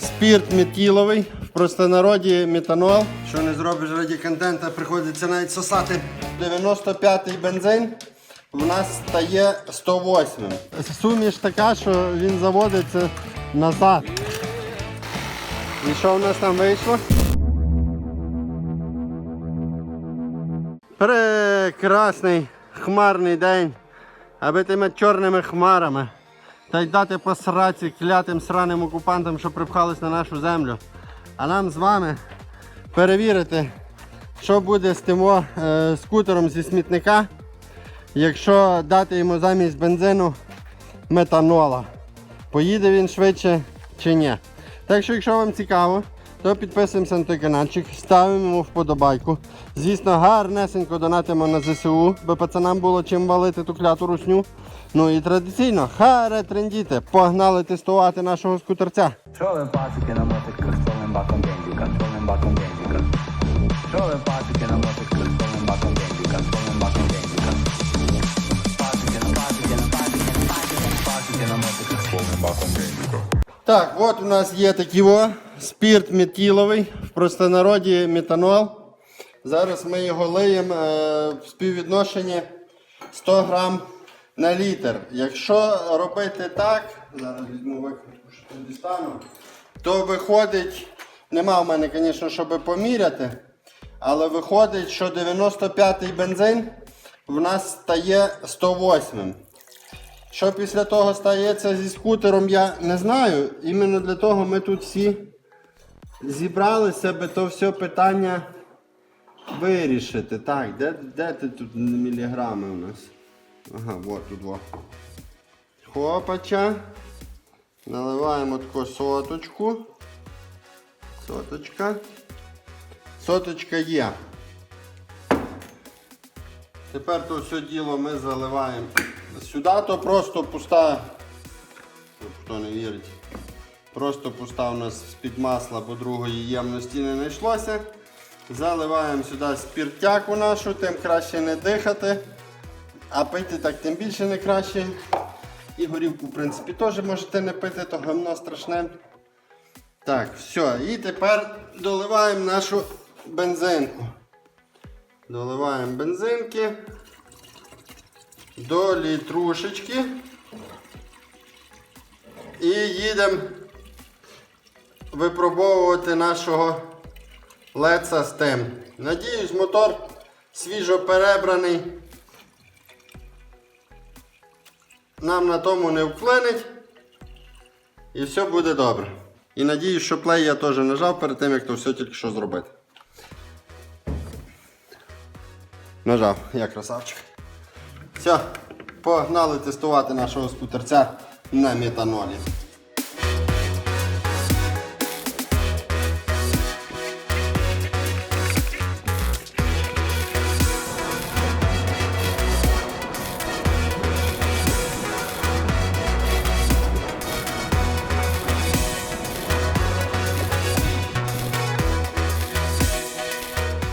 Спірт метіловий, в простонароді метанол. Що не зробиш раді контента, приходиться навіть сосати. 95-й бензин в нас стає 108. Суміш така, що він заводиться назад. І що в нас там вийшло? Прекрасний хмарний день, аби тими чорними хмарами та й дати по клятим сраним окупантам, що припхались на нашу землю. А нам з вами перевірити, що буде з тим е, скутером зі смітника, якщо дати йому замість бензину метанола. Поїде він швидше чи ні. Так що, якщо вам цікаво, то підписуємося на той каналчик, ставимо йому вподобайку. Звісно, гарнесенько донатимо на ЗСУ, бо пацанам було чим валити ту кляту русню. Ну і традиційно, харе трендіти, погнали тестувати нашого скутерця. Trolling пацики на мотиках, тролим баком бензика, тролим баком бензика. Тролим пацики на мотиках, тролим баком бензика, тролим баком бензика. Пацики на пацики на пацики на пацики на баком бензика. Так, от у нас є такий о, спірт метіловий, в простонароді метанол. Зараз ми його лиємо е, в співвідношенні 100 грам на літр. Якщо робити так, зараз візьму викрутку, що дістану, то виходить, нема в мене, звісно, щоб поміряти, але виходить, що 95-й бензин в нас стає 108. Що після того стається зі скутером, я не знаю. Іменно для того ми тут всі зібралися, би то все питання вирішити. Так, де, де ти тут міліграми у нас? Ага, от тут во. Хопача. Наливаємо таку соточку. Соточка. Соточка є. Тепер то все діло ми заливаємо сюди, то просто пуста, хто не вірить, просто пуста у нас з-під масла, бо другої ємності не знайшлося. Заливаємо сюди спіртяку нашу, тим краще не дихати, а пити так тим більше не краще. І горівку, в принципі, теж можете не пити, то гамно страшне. Так, все. І тепер доливаємо нашу бензинку. Доливаємо бензинки до літрушечки. І їдемо випробовувати нашого LED System. Надіюсь, мотор свіжо перебраний. Нам на тому не вплинеть. І все буде добре. І надіюсь, що плей я теж нажав перед тим, як то все тільки що зробити. Нажав, я красавчик. Все, погнали тестувати нашого скутерця на метанолі.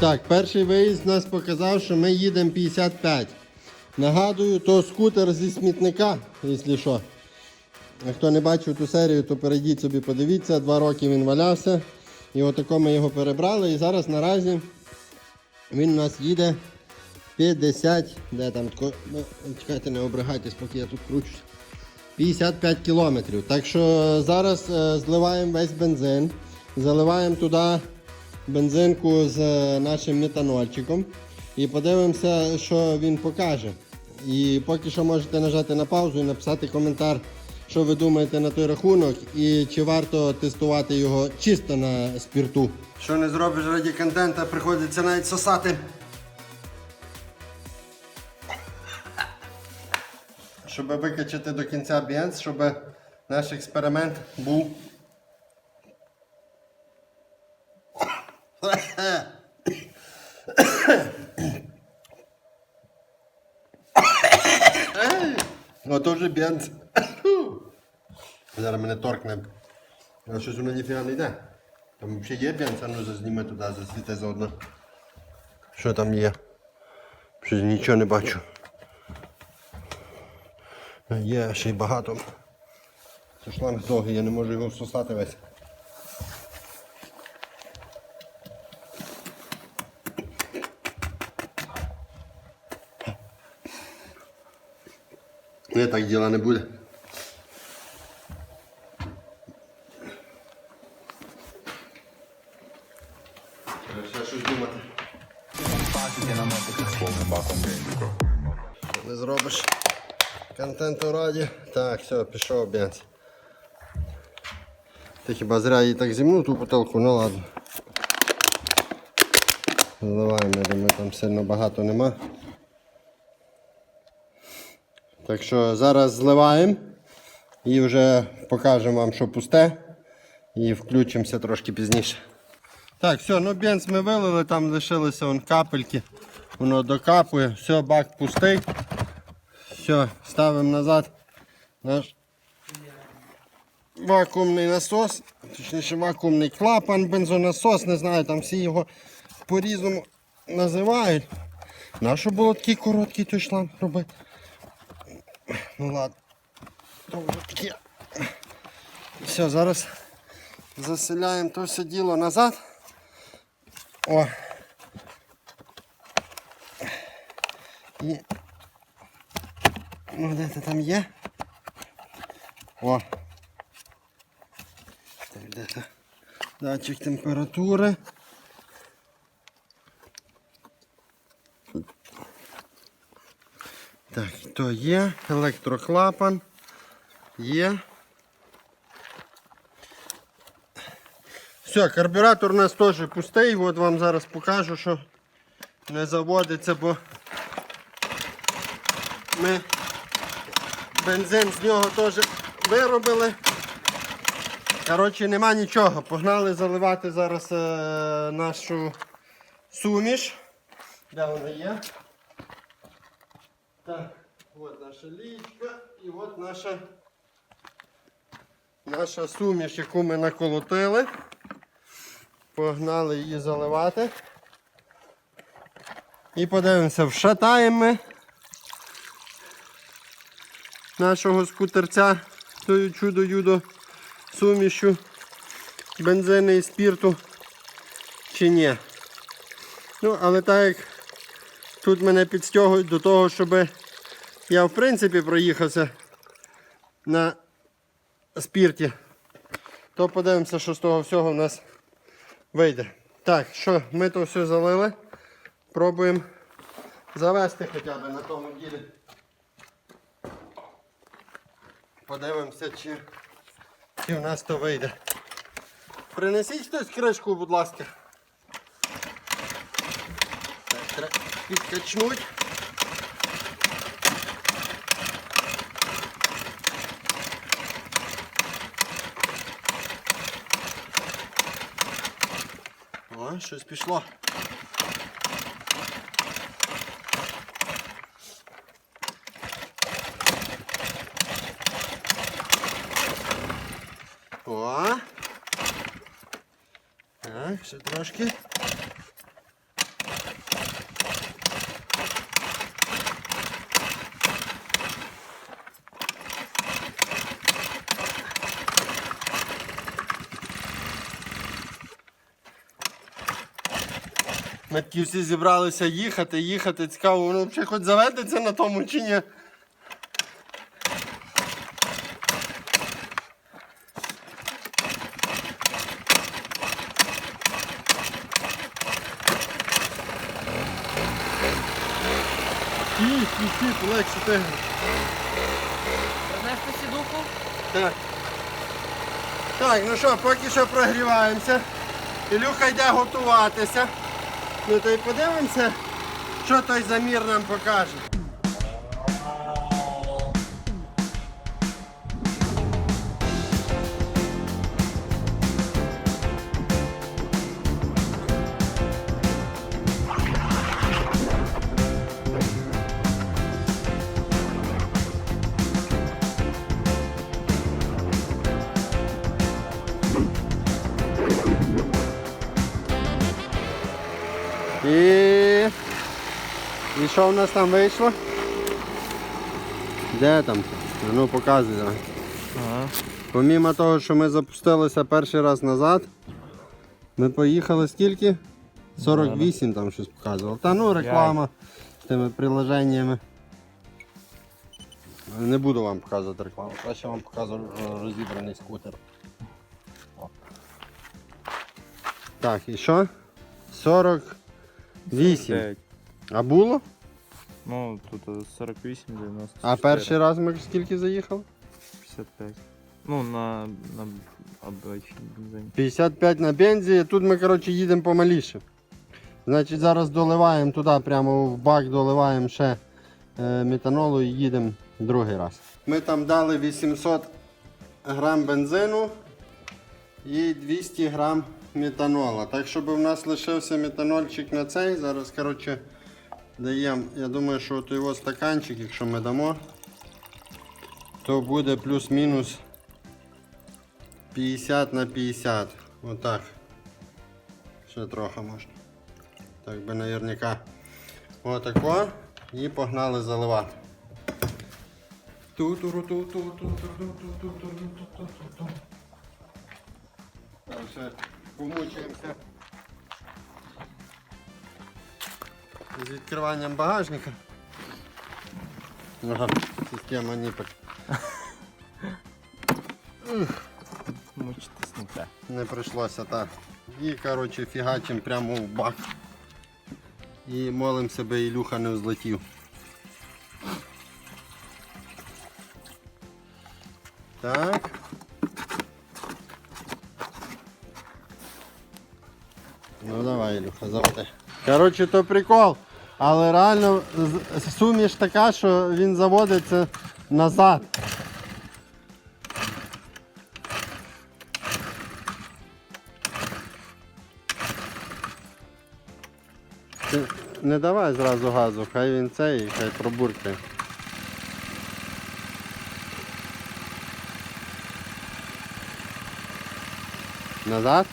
Так, перший виїзд нас показав, що ми їдемо 55. Нагадую, то скутер зі смітника, якщо що. А хто не бачив ту серію, то перейдіть собі, подивіться, два роки він валявся. І отако ми його перебрали. І зараз наразі він у нас їде 50. Де там ну, чекайте, не обригайтесь, поки я тут кручусь. 55 кілометрів. Так що зараз е, зливаємо весь бензин, заливаємо туди бензинку з е, нашим метанольчиком і подивимося, що він покаже. І поки що можете нажати на паузу і написати коментар, що ви думаєте на той рахунок, і чи варто тестувати його чисто на спірту. Що не зробиш раді контента, приходиться навіть сосати. Щоб викачати до кінця бенз, щоб наш експеримент був Ото вже бенз. Зараз мене торкне. А щось воно ніфіга не йде. Там взагалі є бенз, а ну зазніми туди, засвіти заодно. Що там є? Щось нічого не бачу. Є ще й багато. Це шланг довгий, я не можу його всосати весь. Ні, так діла не буде. Щось думати. Не зробиш контенту раді. Так, все, пішов бенз. Ти хіба зря її так зімнув ту бутилку, ну ладно. Заливаємо, я думаю, там сильно багато нема. Так що зараз зливаємо і вже покажемо вам, що пусте. І включимося трошки пізніше. Так, все, ну бенз ми вилили, там лишилися вон капельки. Воно докапує, все, бак пустий. Все, ставимо назад наш вакуумний насос, точніше вакуумний клапан, бензонасос, не знаю, там всі його по-різному називають. Нащо було такий короткий той шланг робити? Ну ладно. Все, зараз заселяємо то все діло назад. О. І Ну, де це там є? О. Так, де це? Датчик температури. Так, то є. Електроклапан. Є. Все, карбюратор у нас теж пустий. От вам зараз покажу, що не заводиться, бо ми бензин з нього теж виробили. Коротше, нема нічого. Погнали заливати зараз е, нашу суміш. Де вона є? Так, от наша лічка і от наша, наша суміш, яку ми наколотили. Погнали її заливати. І подивимося, вшатаємо ми нашого скутерця тою чудо-юдо сумішю бензину і спірту чи ні. Ну, але так як тут мене підстягують до того, щоб я в принципі проїхався на спірті, то подивимося, що з того всього в нас вийде. Так, що, ми то все залили. Пробуємо завести хоча б на тому ділі. Подивимося, чи, чи в нас то вийде. Принесіть хтось кришку, будь ласка. Так, треба підкачнуть. О, щось пішло. О. Так, ще трошки. Ми такі всі зібралися їхати, їхати. Цікаво, воно взагалі хоч заведеться на тому чи ні. Ті, ті, ті, полегше тигне. Принести сідуху? Так. Так, ну що, поки що прогріваємося. Ілюха йде готуватися. Ну то й подивимося, що той замір нам покаже. Що в нас там вийшло? Де там? Ну показуй давай. Ага. Помімо того, що ми запустилися перший раз назад, ми поїхали скільки? 48 там щось показувало. Та ну реклама з тими приложеннями. Не буду вам показувати рекламу. Краще вам показую е, розібраний скутер. О. Так, і що? 48. 9. А було? Ну, тут 48, 90. А перший раз ми скільки заїхали? 55. Ну, на, на обычный бензин. 55 на бензі. Тут ми, коротше, їдемо помаліше. Значить, зараз доливаємо туди, прямо в бак доливаємо ще е, метанолу і їдемо другий раз. Ми там дали 800 грам бензину і 200 грам метанола. Так, щоб у нас лишився метанольчик на цей. Зараз, коротше, даємо, я думаю, що от його стаканчик, якщо ми дамо, то буде плюс-мінус 50 на 50. Отак. Ще трохи можна. Так би наверняка. Отако. І погнали заливати. Так, все, помучаємося. З відкриванням багажника. Ага, система ніпер. Мучитись не те. Не прийшлося так. І коротше фігачим прямо в бак. І молим себе Ілюха не взлетів. Так. Ну давай, Ілюха, заводи. Коротше, то прикол. Але реально суміш така, що він заводиться назад. Не давай зразу газу, хай він цей, хай пробуркає. Назад.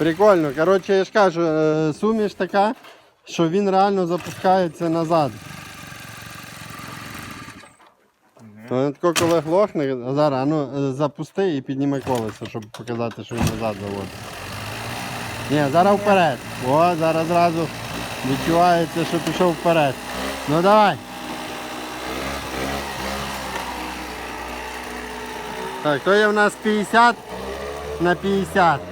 Прикольно. Коротше, я ж кажу, е, суміш така, що він реально запускається назад. То тако, коли глохне, зараз ну, е, запусти і підніми колесо, щоб показати, що він назад заводить. Ні, зараз вперед. О, зараз зразу відчувається, що пішов вперед. Ну давай. Так, то є в нас 50 на 50.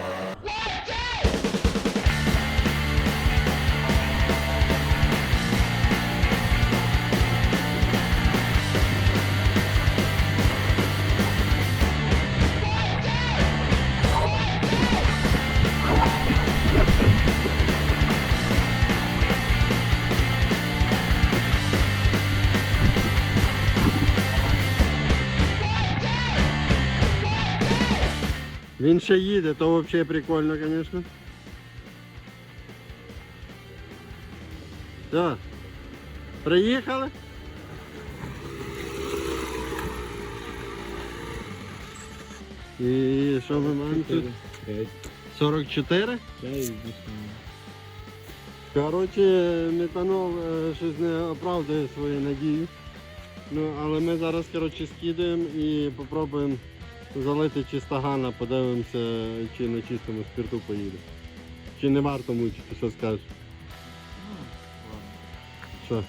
Ще їде, то взагалі прикольно, звісно. Так. Приїхали? І що ми маємо тут? 44? Коротше, метанол щось не оправдує свої надії. Ну, але ми зараз коротше, скидаємо і спробуємо залити чистогана, подивимося, чи на чистому спирту поїде. Чи не варто мучити, що скажеш? Що?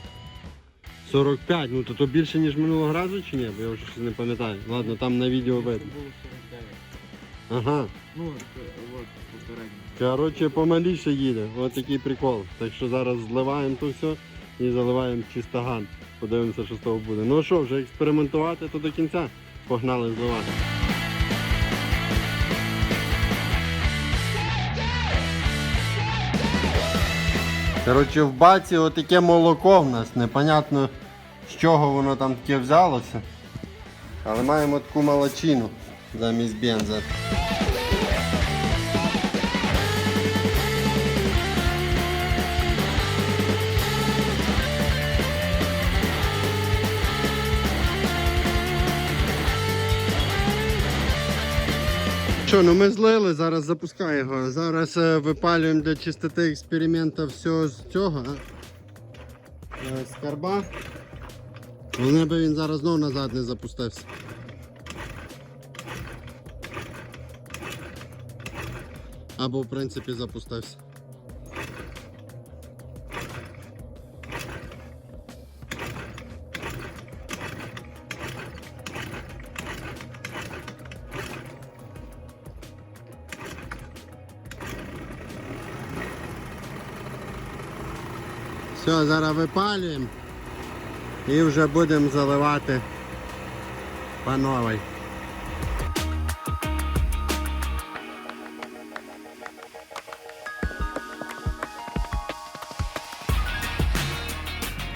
45, ну то, то більше, ніж минулого разу чи ні? Бо я вже щось не пам'ятаю. Ладно, там на відео видно. Ага. Ну, от попередньо. Коротше, помаліше їде. Ось такий прикол. Так що зараз зливаємо то все і заливаємо чистоган. Подивимося, що з того буде. Ну що, вже експериментувати то до кінця. Погнали зливати. Коротше, в баці отаке молоко в нас. Непонятно з чого воно там таке взялося. Але маємо таку молочину замість бенза. Що, ну ми злили, зараз запускаємо його. Зараз е, випалюємо для чистоти експерименту все з цього. Е, з карба. Головне би він зараз знову назад не запустився. Або в принципі запустився. Все, зараз випалюємо і вже будемо заливати по новій.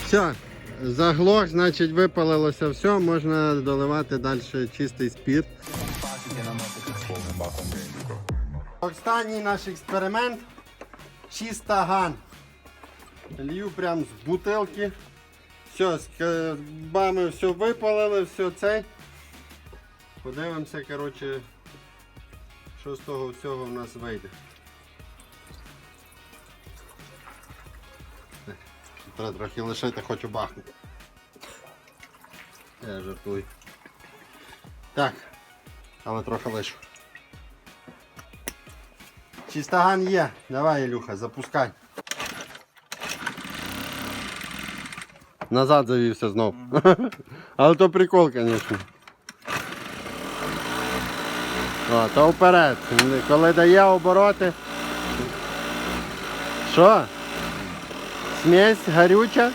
Все, заглох, значить випалилося все, можна доливати далі чистий спірт. Останній наш експеримент. Чиста ган. Лью прям з бутилки. Все, з кабами все випалили, все це. Подивимося, коротше, що з того всього в нас вийде. Треба трохи лишити, хочу бахнути. Я жартую. Так, але трохи лишу. Чистоган є. Давай, Ілюха, запускай. Назад завівся знов. Але то прикол, звісно. О, то вперед. Коли дає обороти. Що? Смесь гарюча?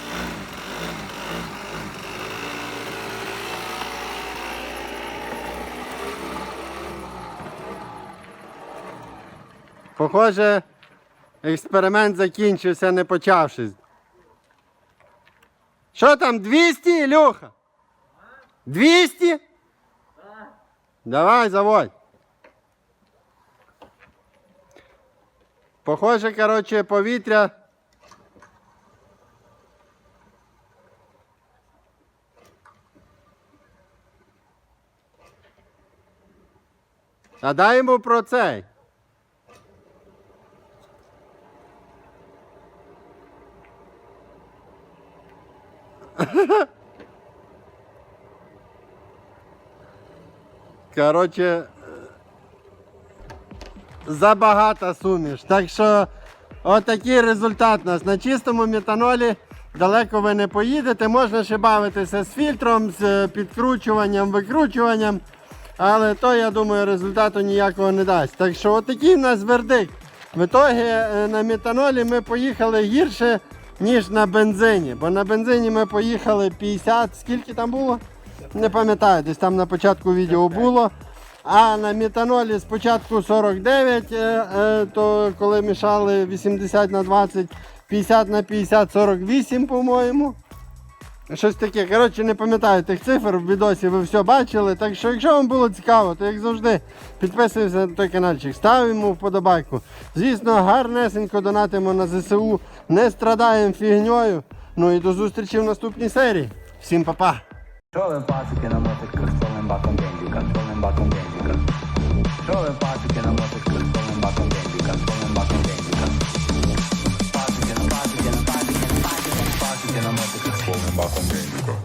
Похоже, експеримент закінчився не почавшись. Що там, 200, Ілюха? 200? Давай, заводь. Похоже, коротше, повітря. А дай йому про цей. Коротше, е, забагата суміш. Так що отакий результат у нас. На чистому метанолі далеко ви не поїдете. Можна ще бавитися з фільтром, з е, підкручуванням, викручуванням. Але то, я думаю, результату ніякого не дасть. Так що отакий в нас вердикт. В ітогі е, на метанолі ми поїхали гірше, ніж на бензині. Бо на бензині ми поїхали 50, скільки там було? Не пам'ятаю, десь там на початку відео було. А на метанолі спочатку 49, е, е, то коли мішали 80 на 20, 50 на 50, 48, по-моєму. Щось таке. Коротше, не пам'ятаю тих цифр в відосі, ви все бачили. Так що, якщо вам було цікаво, то як завжди підписуємося на той каналчик, ставимо вподобайку. Звісно, гарнесенько донатимо на ЗСУ, не страдаємо фігньою. Ну і до зустрічі в наступній серії. Всім па-па! Що ви пасики на мотиках з баком бензика, з баком бензика. Mata Negro.